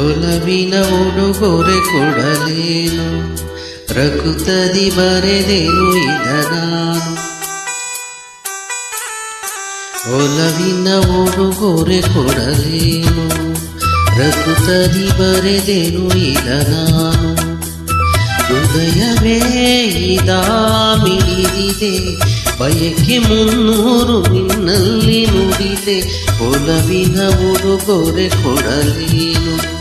ಒಲವಿನ ಉಡುಗೊರೆ ಕೊಡಲೇನು? ರಕುತದಿ ಬರೆದೇನು ಇದನಾನು ಒಲವಿನ ಉಡುಗೊರೆ ಕೊಡಲೇನು? ರಕುತದಿ ಬರೆದೇನು ಇದನಾನು ಹೃದಯವೇ ಇದಾ ಮಿಡಿದಿದೆ, ಬಯಕೆ ಮುನ್ನೂರು ನಿನ್ನಲ್ಲಿ ನುಡಿದೆ ಒಲವಿನ ಉಡುಗೊರೆ ಕೊಡಲೇನು?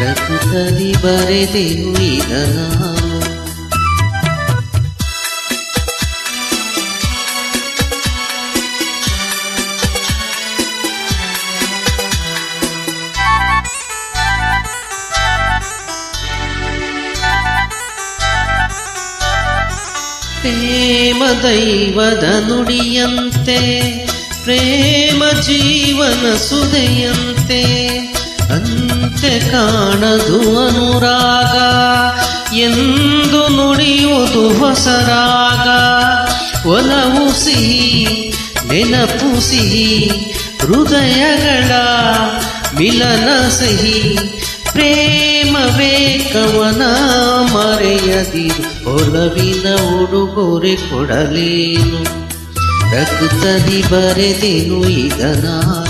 ರಕುತದಿ ಬರೆದೆನು ಇದ ನಾನು ಪ್ರೇಮ ದೈವದ ನುಡಿಯಂತೆ ಪ್ರೇಮ ಜೀವನ ಸುದೆಯಂತೆ ಅಂತೆ ಕಾಣದು ಅನುರಾಗ, ಎಂದು ನುಡಿಯುವುದು ಹೊಸರಾಗ. ಒಲವು ಸಿಹಿ, ನೆನಪು ಸಿಹಿ, ಹೃದಯಗಳ ಮಿಲನ ಸಿಹಿ. ಪ್ರೇಮವೇ ಕವನ ಮರೆಯದಿರು, ಒಲವಿನ ಉಡುಗೊರೆ ಕೊಡಲೇನು. ರಕ್ತದಿ ಬರೆದೆನು ನಾನು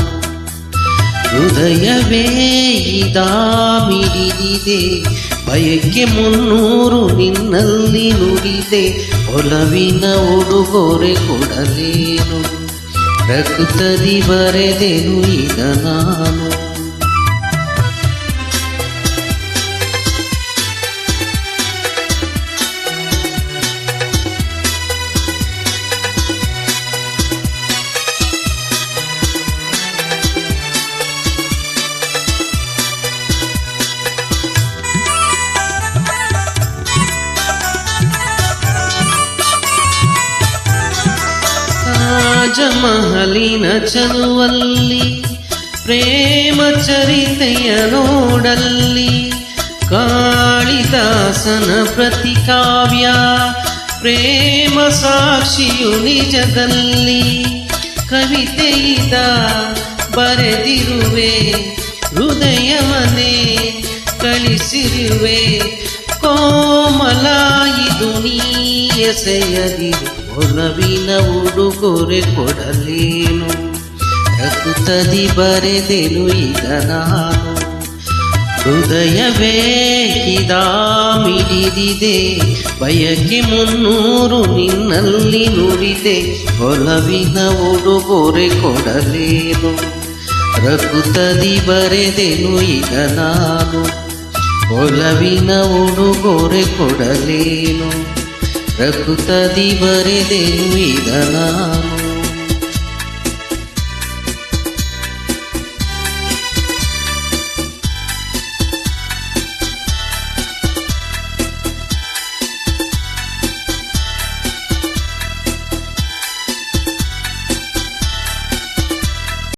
ಹೃದಯವೇ ಇದಾಮಿಡಿದಿದೆ ಬಯಕ್ಕೆ ಬಯಕೆ ಮುನ್ನೂರು ನಿನ್ನಲ್ಲಿ ನುಡಿದೆ. ಒಲವಿನ ಉಡುಗೊರೆ ಕೊಡಲೇನು. ರಕ್ತದಿ ಬರೆದೆನು ಈಗ ನಾನು. ತಾಜಮಹಲಿನ ಚಲುವಲ್ಲಿ, ಪ್ರೇಮ ಚರಿತೆಯ ನೋಡಲ್ಲಿ, ಕಾಳಿದಾಸನ ಪ್ರತಿಕಾವ್ಯ, ಪ್ರೇಮ ಸಾಕ್ಷಿಯು ನಿಜದಲ್ಲಿ ಕವಿತೆಯಿದ ಬರೆದಿರುವೆ ಹೃದಯವನೇ ಕಳಿಸಿರುವೆ, ಕೋಮಲ ಒಲವಿನ ಉಡುಗೊರೆ ಕೊಡಲೇನು? ರಕುತದಿ ಬರೆದೆನು ಈಗ ನಾನು. ಹೃದಯವೇ ಕಿದಾಮಿಡಿದಿದೆ ಬಯಕೆ ಮುನ್ನೂರು ನಿನ್ನಲ್ಲಿ ನುಡಿದೆ ಒಲವಿನ ಉಡುಗೊರೆ ಕೊಡಲೇನು? ರಕುತದಿ ಬರೆದೆನು ಈಗ ನಾನು. ಒಲವಿನ ಉಡುಗೊರೆ ಕೊಡಲೇನು? ರಕುತದಿ ಬರೆದೆನು ಈಗ ನಾನು